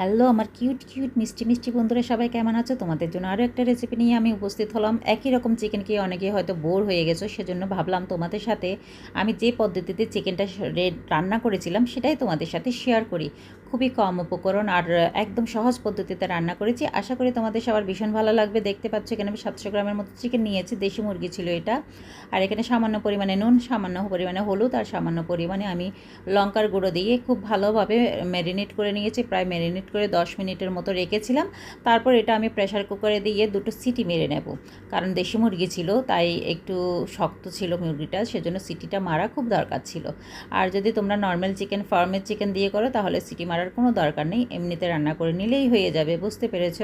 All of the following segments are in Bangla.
হ্যালো, আমার কিউট কিউট, মিষ্টি মিষ্টি বন্ধুরা, সবাই কেমন আছো? তোমাদের জন্য আরও একটা রেসিপি নিয়ে আমি উপস্থিত হলাম। একই রকম চিকেন খেয়ে অনেকে হয়তো বোর হয়ে গেছো, সেজন্য ভাবলাম তোমাদের সাথে আমি যে পদ্ধতিতে চিকেনটা রান্না করেছিলাম, সেটাই তোমাদের সাথে শেয়ার করি। খুবই কম উপকরণ আর একদম সহজ পদ্ধতিতে রান্না করেছি। আশা করি তোমাদের সবার ভীষণ ভালো লাগবে। দেখতে পাচ্ছ এখানে আমি সাতশো গ্রামের মতো চিকেন নিয়েছি, দেশি মুরগি ছিল এটা। আর এখানে সামান্য পরিমাণে নুন, সামান্য পরিমাণে হলুদ আর সামান্য পরিমাণে আমি লঙ্কার গুঁড়ো দিয়ে খুব ভালোভাবে ম্যারিনেট করে নিয়েছি। প্রায় ম্যারিনেট করে দশ মিনিটের মতো রেখেছিলাম। তারপর এটা আমি প্রেশার কুকারে দিয়ে দুটো সিটি মেরে নেব। কারণ দেশি মুরগি ছিল, তাই একটু শক্ত ছিল মুরগিটা, সেজন্য সিটিটা মারা খুব দরকার ছিল। আর যদি তোমরা নর্মাল চিকেন ফার্মের চিকেন দিয়ে করো, তাহলে সিটি মারার কোনো দরকার নেই, এমনিতে রান্না করে নিলেই হয়ে যাবে, বুঝতে পেরেছ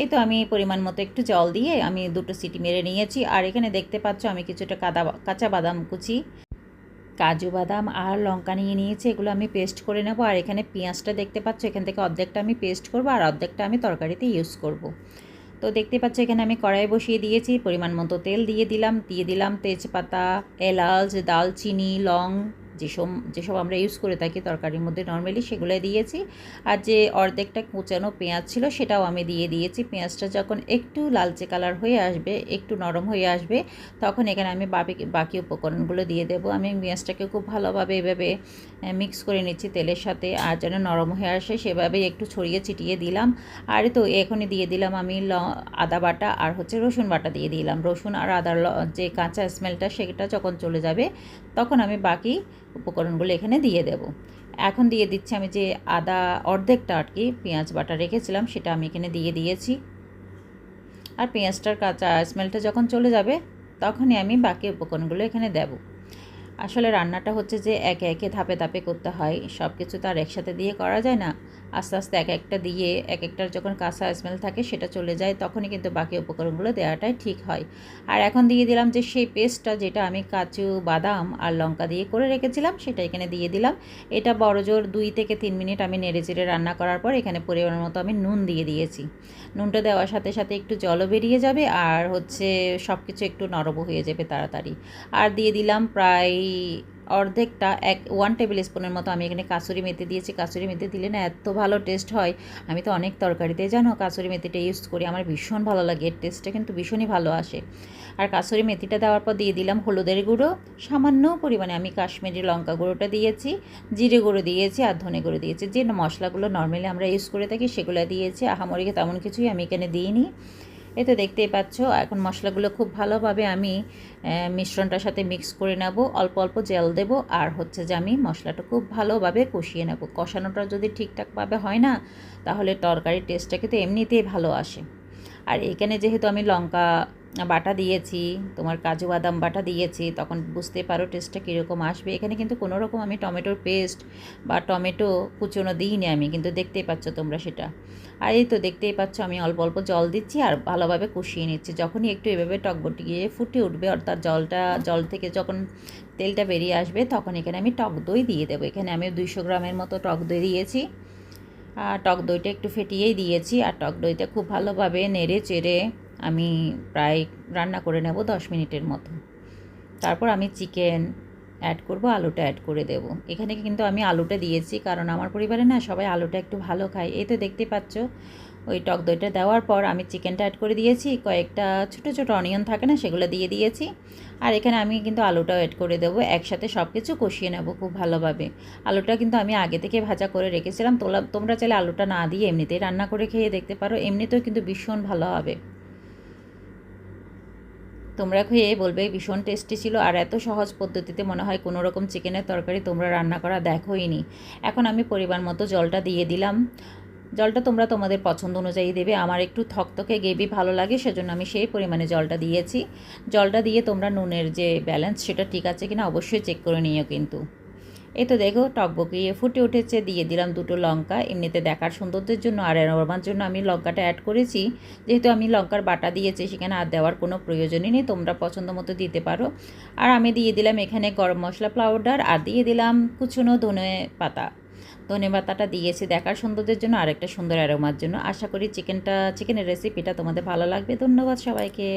এই তো আমি পরিমাণ মতো একটু জল দিয়ে আমি দুটো সিটি মেরে নিয়েছি, আর এখানে দেখতে পাচ্ছ আমি কিছুটা কাদা, কাঁচা বাদাম কুচি কাজু বাদাম আর লঙ্কা নিয়ে নিয়েছি, এগুলো আমি পেস্ট করে নেব, আর এখানে পেঁয়াজটা দেখতে পাচ্ছ, এখান থেকে অর্ধেকটা আমি পেস্ট করব, আর অর্ধেকটা আমি তরকারিতে ইউজ করব। তো দেখতে পাচ্ছ এখানে আমি কড়াই বসিয়ে দিয়েছি, পরিমাণ মতো তেল দিয়ে দিলাম দিয়ে দিলাম তেজপাতা, এলাচ, দালচিনি, লং যেসব যেসব আমরা ইউজ করে থাকি তরকারির মধ্যে নর্মালি সেগুলো দিয়েছি। আর যে অর্ধেকটা কুচানো পেঁয়াজ ছিল সেটাও আমি দিয়ে দিয়েছি। পেঁয়াজটা যখন একটু লালচে কালার হয়ে আসবে, একটু নরম হয়ে আসবে, তখন এখানে আমি বাকি বাকি উপকরণগুলো দিয়ে দেবো। আমি পেঁয়াজটাকে খুব ভালোভাবে এভাবে মিক্স করে নিচ্ছি তেলের সাথে। আর যেন নরম হয়ে আসে সেভাবে একটু ছড়িয়ে ছিটিয়ে দিলাম। আর তো এখনই দিয়ে দিলাম আমি ল, আদা বাটা আর হচ্ছে রসুন বাটা দিয়ে দিলাম। রসুন আর আদার যে কাঁচা স্মেলটা সেটা যখন চলে যাবে, তখন আমি বাকি উপকরণগুলো এখানে দিয়ে দেব। এখন দিয়ে দিচ্ছি আমি যে আদা অর্ধেকটা আর কি পেঁয়াজ বাটা রেখেছিলাম, সেটা আমি এখানে দিয়ে দিয়েছি। আর পেঁয়াজটার কাঁচা স্মেলটা যখন চলে যাবে, তখনই আমি বাকি উপকরণগুলো এখানে দেবো। আসলে রান্নাটা হচ্ছে যে একে একে ধাপে ধাপে করতে হয়। সব কিছু তো আর একসাথে দিয়ে করা যায় না। আস্তে আস্তে এক একটা দিয়ে এক একটার যখন কাঁচা স্মেল থাকে সেটা চলে যায়, তখনই কিন্তু বাকি উপকরণগুলো দেওয়াটাই ঠিক হয়। আর এখন দিয়ে দিলাম যে সেই পেস্টটা যেটা আমি কাজু, বাদাম আর লঙ্কা দিয়ে করে রেখেছিলাম, সেটা এখানে দিয়ে দিলাম। এটা বড় জোর দুই থেকে তিন মিনিট আমি নেড়ে চেড়ে রান্না করার পর এখানে পরিমাণ মতো আমি নুন দিয়ে দিয়েছি। নুনটা দেওয়ার সাথে সাথে একটু জলও বেরিয়ে যাবে আর হচ্ছে সব কিছু একটু নরম হয়ে যাবে তাড়াতাড়ি। আর দিয়ে দিলাম প্রায় অর্ধেকটা এক ওয়ান টেবিল স্পুনের মতো আমি এখানে কাসুরি মেথি দিয়েছি। কাসুরি মেথি দিলে না এত ভালো টেস্ট হয়। আমি তো অনেক তরকারিতে, জানো, কাসুরি মেথিটা ইউজ করি। আমার ভীষণ ভালো লাগে। এর টেস্টটা কিন্তু ভীষণই ভালো আসে। আর কাসুরি মেথিটা দেওয়ার পর দিয়ে দিলাম হলুদের গুঁড়ো। সামান্য পরিমাণে আমি কাশ্মীরি লঙ্কা গুঁড়োটা দিয়েছি, জিরে গুঁড়ো দিয়েছি আর ধনে গুঁড়ো দিয়েছি। যে মশলাগুলো নর্মালি আমরা ইউজ করে থাকি সেগুলো দিয়েছি। আহামরিকে তেমন কিছুই আমি এখানে দিইনি। এই তো দেখতেই পাচ্ছ, এখন মশলাগুলো খুব ভালোভাবে আমি মিশ্রণটার সাথে মিক্স করে নেব। অল্প অল্প জেল দেব, আর হচ্ছে যে আমি মশলাটা খুব ভালোভাবে কষিয়ে নেব। কষানোটা যদি ঠিকঠাকভাবে হয় না, তাহলে তরকারির টেস্টটা কিন্তু এমনিতেই ভালো আসে। আর এখানে যেহেতু আমি লঙ্কা বাটা দিয়েছি, তোমার কাজু বাদাম বাটা দিয়েছি, তখন বুঝতে পারো টেস্টটা কীরকম আসবে। এখানে কিন্তু কোনো রকম আমি টমেটোর পেস্ট বা টমেটো কুচোনো দিইনি আমি, কিন্তু দেখতেই পাচ্ছ তোমরা সেটা। আর এই তো দেখতেই পাচ্ছ আমি অল্প অল্প জল দিচ্ছি আর ভালোভাবে কষিয়ে নিচ্ছি। যখনই একটু এভাবে টকবটি গিয়ে ফুটে উঠবে, অর্থাৎ জলটা, জল থেকে যখন তেলটা বেরিয়ে আসবে, তখন এখানে আমি টক দই দিয়ে দেবো। এখানে আমি দুইশো গ্রামের মতো টক দই দিয়েছি। আর টক দইটা একটু ফেটিয়েই দিয়েছি। আর টক দইটা খুব ভালোভাবে নেড়ে চেড়ে আমি প্রায় রান্না করে নেব দশ মিনিটের মতো। তারপর আমি চিকেন অ্যাড করব, আলুটা অ্যাড করে দেব। এখানে কিন্তু আমি আলুটা দিয়েছি, কারণ আমার পরিবারে না সবাই আলুটা একটু ভালো খায়। এই তো দেখতে পাচ্ছ, ওই টক দইটা দেওয়ার পর আমি চিকেনটা অ্যাড করে দিয়েছি। কয়েকটা ছোটো ছোটো অনিয়ন থাকে না, সেগুলো দিয়ে দিয়েছি। আর এখানে আমি কিন্তু আলুটাও অ্যাড করে দেবো। একসাথে সব কিছু কষিয়ে নেব খুব ভালোভাবে। আলুটা কিন্তু আমি আগে থেকে ভাজা করে রেখেছিলাম। তোলা তোমরা চাইলে আলুটা না দিয়ে এমনিতেই রান্না করে খেয়ে দেখতে পারো। এমনিতেও কিন্তু ভীষণ ভালো হবে। তোমরা খেয়ে বলবে, ভীষণ টেস্টি ছিল আর এত সহজ পদ্ধতিতে মনে হয় কোনো রকম চিকেনের তরকারি তোমরা রান্না করা দেখোই নি। এখন আমি পরিমাণ মতো জলটা দিয়ে দিলাম। জলটা তোমরা তোমাদের পছন্দ অনুযায়ী দেবে। আমার একটু থকথকে গেবি ভালো লাগে, সেজন্য আমি সেই পরিমাণে জলটা দিয়েছি। জলটা দিয়ে তোমরা নুনের যে ব্যালেন্স সেটা ঠিক আছে কিনা অবশ্যই চেক করে নিও কিন্তু। এই তো দেখো টকবকিয়ে ফুটে উঠেছে, দিয়ে দিলাম দুটো লঙ্কা। এমনিতে দেখার সৌন্দর্যের জন্য আর আমার জন্য আমি লঙ্কাটা অ্যাড করেছি। যেহেতু আমি লঙ্কার বাটা দিয়েছি, সেখানে আর দেওয়ার কোনো প্রয়োজনই নেই, তোমরা পছন্দ মতো দিতে পারো। আর আমি দিয়ে দিলাম এখানে গরম মশলা পাউডার আর দিয়ে দিলাম কুচুনো ধনে পাতা। ধনে পাতাটা দিয়েছি দেখার সৌন্দর্যের জন্য, আরেকটা সুন্দর অ্যারোমার জন্য। আশা করি চিকেনটা চিকেনের রেসিপিটা তোমাদের ভালো লাগবে। ধন্যবাদ সবাইকে।